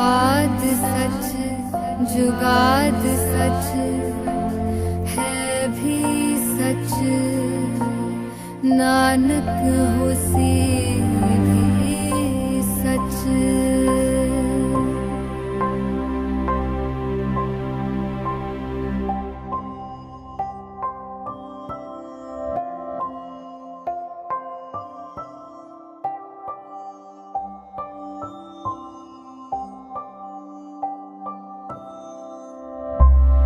आद सच जुगाद सच है भी सच नानक हुसी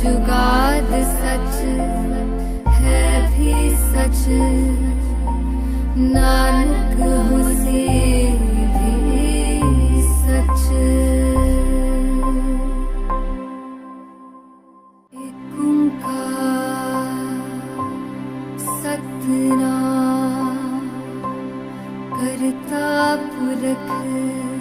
जुगाद सच है भी सच नानक हुसैन भी सच सतना करता पुरख